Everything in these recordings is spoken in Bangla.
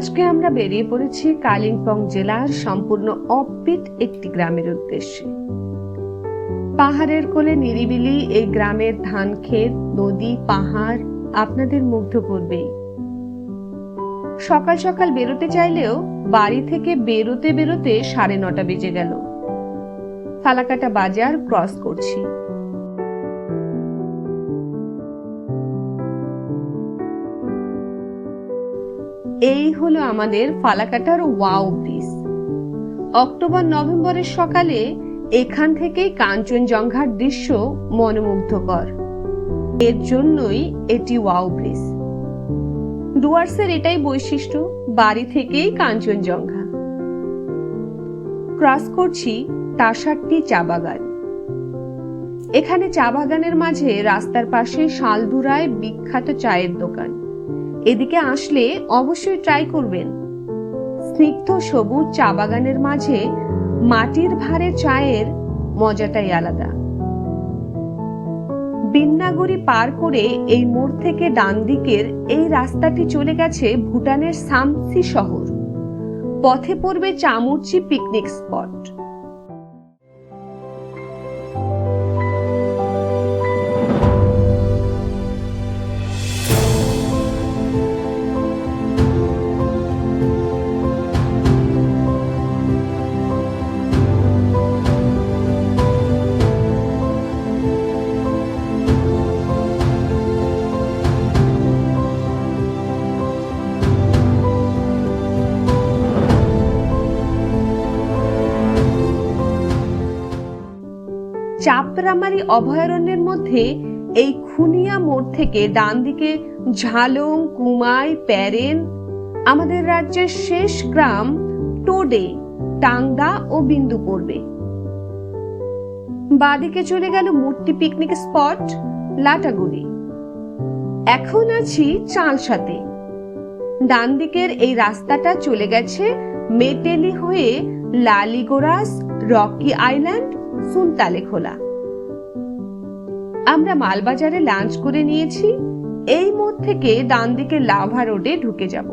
আজকে আমরা বেরিয়ে পড়েছি কালিম্পং জেলার সম্পূর্ণ অপিট একটি গ্রামের উদ্দেশ্যে। পাহাড়ের কোলে নিরিবিলি এই গ্রামের ধান ক্ষেত, নদী, পাহাড় আপনাদের মুগ্ধ করবেই। সকাল সকাল বেরোতে চাইলেও বাড়ি থেকে বেরোতে বেরোতে সাড়ে নটা বেজে গেল। ফালাকাটা বাজার ক্রস করছি। এই হলো আমাদের ফালাকাটার ওয়াও ব্রিজ অক্টোবর, নভেম্বরের সকালে এখান থেকেই কাঞ্চনজঙ্ঘার দৃশ্য মনোমুগ্ধকর। এর জন্যই এটি ওয়াও ব্রিজ ডুয়ার্সের এটাই বৈশিষ্ট্য, বাড়ি থেকেই কাঞ্চনজঙ্ঘা। ক্রস করছি তাসারটি চা বাগান। এখানে চা বাগানের মাঝে রাস্তার পাশে শালদুরায় বিখ্যাত চায়ের দোকান। এদিকে আসলে অবশ্যই ট্রাই করবেন। স্নিগ্ধ সবুজ চা বাগানের মাঝে মাটির ভারে চায়ের মজাটাই আলাদা। বিন্নাগুড়ি পার করে এই মোড় থেকে ডান দিকের এই রাস্তাটি চলে গেছে ভুটানের সামসি শহর। পথে পড়বে চামুরচি পিকনিক স্পট চাপরামারি অভয়ারণ্যের মধ্যে এই খুনিয়া মোড় থেকে ডান দিকে ঝালং, কুমাই, প্যারেন, আমাদের রাজ্যের শেষ গ্রাম টোডে টাংদা ও বিন্দু পড়বে। বাদিকে চলে গেল মূর্তি পিকনিক স্পট লাটাগুড়ি এখন আছি চালসাতে। ডান দিকের এই রাস্তাটা চলে গেছে মেটেলি হয়ে লালিগোরাস রকি আইল্যান্ড, সুলতালে খোলা। আমরা মালবাজারে লাঞ্চ করে নিয়েছি, এই মোড় থেকে ডান দিকে লাভা রোডে ঢুকে যাব।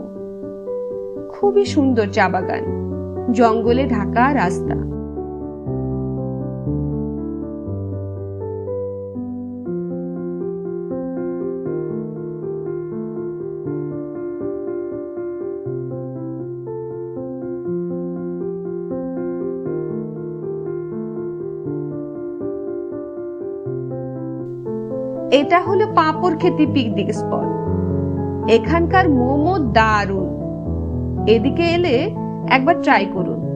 খুবই সুন্দর চা বাগান, জঙ্গলে ঢাকা রাস্তা। এটা হলো পাঁপড় খেতি পিকনিক স্পট। এখানকার মোমো দারুণ। এদিকে এলে একবার ট্রাই করুন।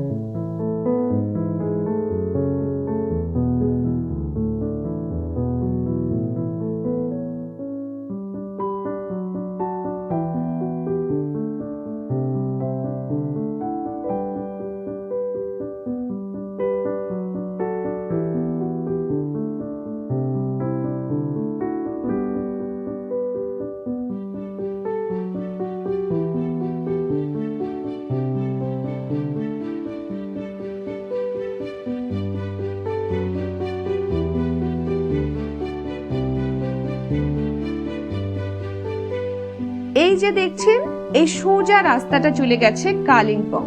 যে দেখছেন, এই সোজা রাস্তাটা চলে গেছে কালিম্পং।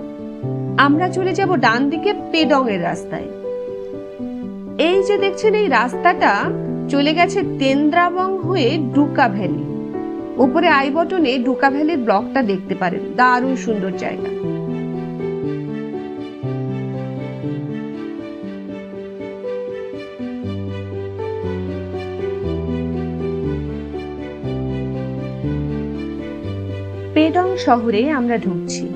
আমরা চলে যাব ডান দিকে পেডং এর রাস্তায়। এই যে দেখছেন, এই রাস্তাটা চলে গেছে তেন্দ্রাবং হয়ে ডুকা ভ্যালি। উপরে আই বটনে ডুকা ভ্যালির ব্লকটা দেখতে পারেন। দারুণ সুন্দর জায়গা। শহরে আমরা ঢুকছি।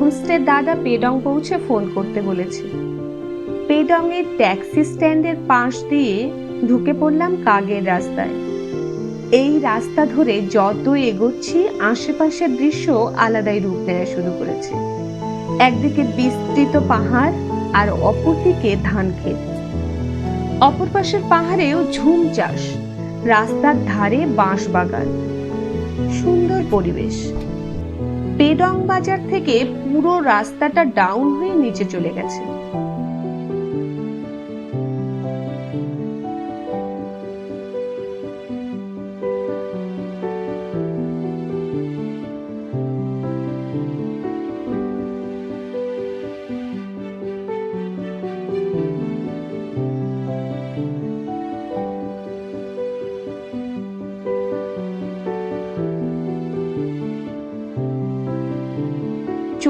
হোস্টের দাদা পেডং পৌঁছে ফোন করতে বলেছে। পেডং এর ট্যাক্সি স্ট্যান্ডের পাশ দিয়ে ঢুকে পড়লাম কাগের রাস্তায়। এই রাস্তা ধরে যত এগোচ্ছি, আশেপাশের দৃশ্য আলাদাই রূপ নেওয়া শুরু করেছে। একদিকে বিস্তৃত পাহাড় আর অপরদিকে ধান ক্ষেত। অপর পাশের পাহাড়েও ঝুম চাষ, রাস্তার ধারে বাঁশ বাগান সুন্দর পরিবেশ। পেডং বাজার থেকে পুরো রাস্তাটা ডাউন হয়ে নিচে চলে গেছে।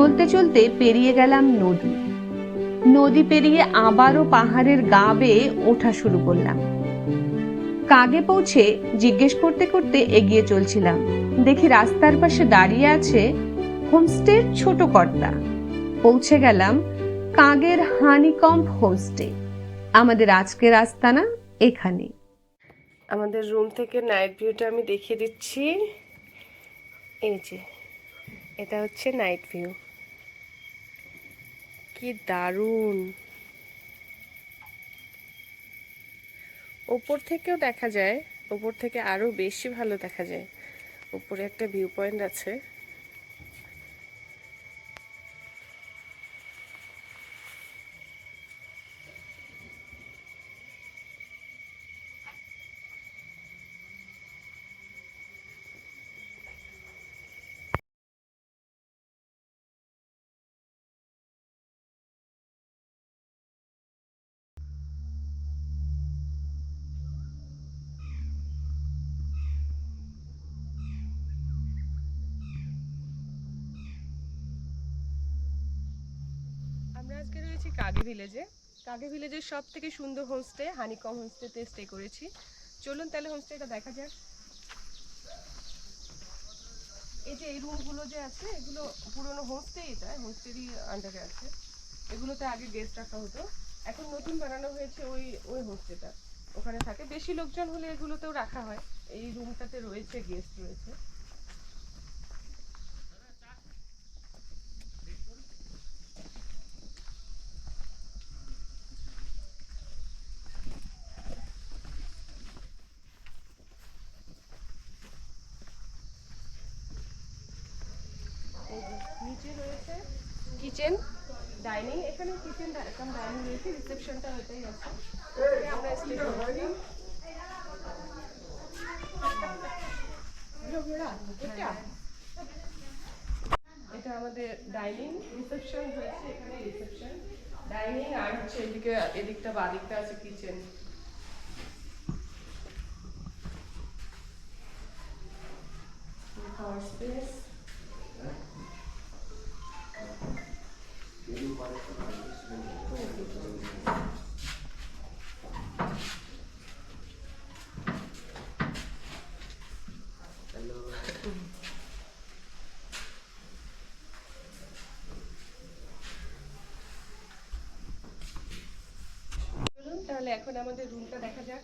চলতে চলতে পেরিয়ে গেলাম নদী। নদী পেরিয়ে আবারও পাহাড়ের গা বেয়ে ওঠা শুরু করলাম। কাগে পৌঁছে জিজ্ঞেস করতে করতে এগিয়ে চলছিলাম। দেখি রাস্তার পাশে দাঁড়িয়ে আছে হোমস্টের ছোট কর্তা। পৌঁছে গেলাম কাগের হানিকম্প হোমস্টে। আমাদের আজকের আস্তানা এখানে আমাদের রুম থেকে নাইট ভিউটা আমি দেখিয়ে দিচ্ছি। এই যে, এটা হচ্ছে নাইট ভিউ। কি দারুণ। ওপর থেকেও দেখা যায়, ওপর থেকে আরও বেশি ভালো দেখা যায়। উপরে একটা ভিউ পয়েন্ট আছে। আমরা আজকে রয়েছি কাগে ভিলেজে। কাগে ভিলেজের সব থেকে সুন্দর হোমস্টে হানিকম হোমস্টেতে স্টে করেছি। চলুন তাহলে হোমস্টেটা দেখা যাক। এই যে এই রুমগুলো যে আছে, এগুলো পুরনো হোমস্টে এটা হোমস্টেরই আন্ডারে আছে। এগুলোতে আগে গেস্ট রাখা হতো। এখন নতুন বানানো হয়েছে ওই ওই হোমস্টেটা ওখানে থাকে। বেশি লোকজন হলে এগুলোতেও রাখা হয়। এই রুমটাতে রয়েছে গেস্ট রয়েছে এই যে কিচেন ডাইনিং এখানে কিচেন কাম ডাইনিং রয়েছে রিসেপশনটা হতেই আছে। আমরা এটা আমাদের ডাইনিং রিসেপশন হয়েছে, এখানে রিসেপশন ডাইনিং আর হচ্ছে এদিকে, এদিকটা বাদিকটা আছে কিচেন খাওয়ার স্পেস তাহলে এখন আমাদের রুমটা দেখা যাক।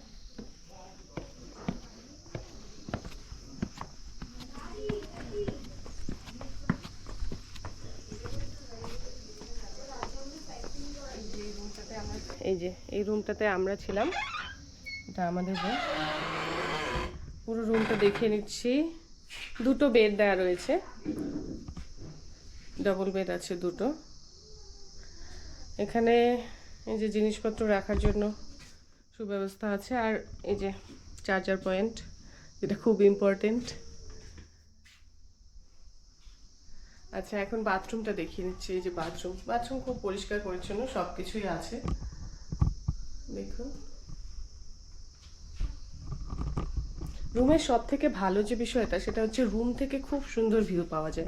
এই যে, এই রুমটাতে আমরা ছিলাম। এটা আমাদের রুম পুরো রুমটা দেখে নিচ্ছি। দুটো বেড দেওয়া রয়েছে। ডবল বেড আছে দুটো। এখানে এই যে জিনিসপত্র রাখার জন্য সুব্যবস্থা আছে। আর এই যে চার্জার পয়েন্ট যেটা খুব ইম্পর্টেন্ট আচ্ছা এখন বাথরুমটা দেখিয়ে নিচ্ছি। এই যে বাথরুম বাথরুম খুব পরিষ্কার পরিচ্ছন্ন সব কিছুই আছে। দেখুন রুমের সব থেকে ভালো যে বিষয়টা, সেটা হচ্ছে রুম থেকে খুব সুন্দর ভিউ পাওয়া যায়।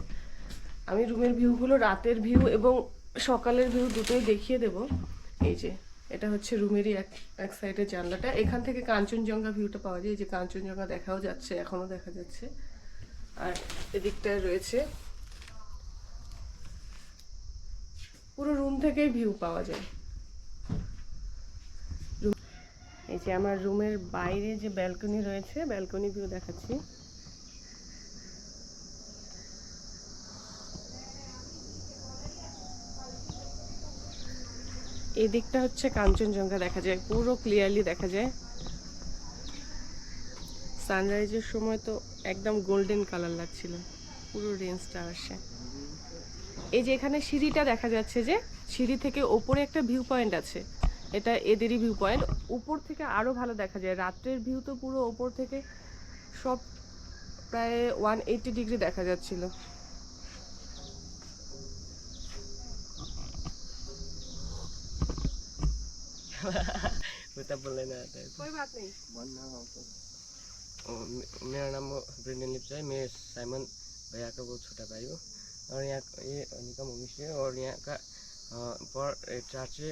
আমি রুমের ভিউগুলো রাতের ভিউ এবং সকালের ভিউ দুটোই দেখিয়ে দেব। এই যে, এটা হচ্ছে রুমেরই এক এক সাইডের জানলাটা। এখান থেকে কাঞ্চনজঙ্ঘা ভিউটা পাওয়া যায়। এই যে কাঞ্চনজঙ্ঘা দেখাও যাচ্ছে, এখনও দেখা যাচ্ছে। আর এদিকটায় রয়েছে, পুরো রুম থেকেই ভিউ পাওয়া যায় রুম- এই যে আমার রুমের বাইরে যে ব্যালকনি রয়েছে, ব্যালকনি ভিউ দেখাচ্ছি। এই দিকটা হচ্ছে কাঞ্চনজঙ্ঘা দেখা যায়, পুরো ক্লিয়ারলি দেখা যায়। সানরাইজের সময় তো একদম গোল্ডেন কালার লাগছিল, পুরো রেঞ্জটা আসে। এই যে এখানে সিঁড়িটা দেখা যাচ্ছে যে, সিঁড়ি থেকে ওপরে একটা ভিউ পয়েন্ট আছে। এটা এদেরই ভিউ পয়েন্ট উপর থেকে আরও ভালো দেখা যায় রাত্রের ভিউ তো পুরো ওপর থেকে সব প্রায় ওয়ান এইটি ডিগ্রি দেখা যাচ্ছিল बेटा बोल लेना आता है कोई बात नहीं ओ, मे- मेरा नाम ब्रेंडन लिप्स है मैं साइमन भैया का बहुत छोटा भाई हूँ और यहाँ ये निकम होम स्टे और यहाँ का अ, पर चार्ज है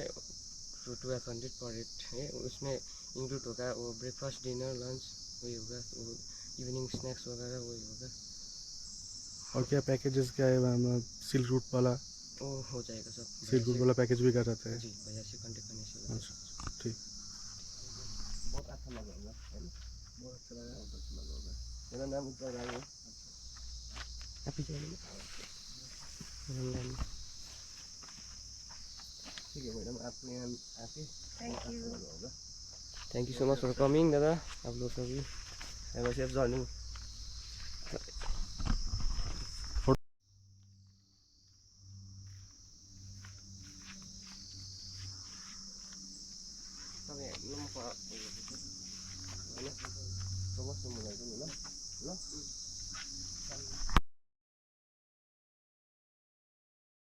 टू ट्वेल्व हंड्रेड पर रेट है उसमें इंक्लूड होगा वो ब्रेकफास्ट डिनर लंच वही होगा वो इवनिंग स्नैक्स वगैरह वही होगा। और क्या पैकेजेस क्या है सिल्क रूट वाला? वो हो जाएगा सब। सिल्क रूट वाला पैकेज भी कर कराते हैं? जी भैया से कॉन्टेक्ट करने से। अच्छा ठीक। बहुत अच्छा लगा होगा है ना बहुत अच्छा लगा बहुत अच्छा लगा होगा मेरा नाम उत्तर राय है। आप पीछे मेरा नाम Thank you. Thank you so much for coming, dada. Upload sa view. Have a safe journey.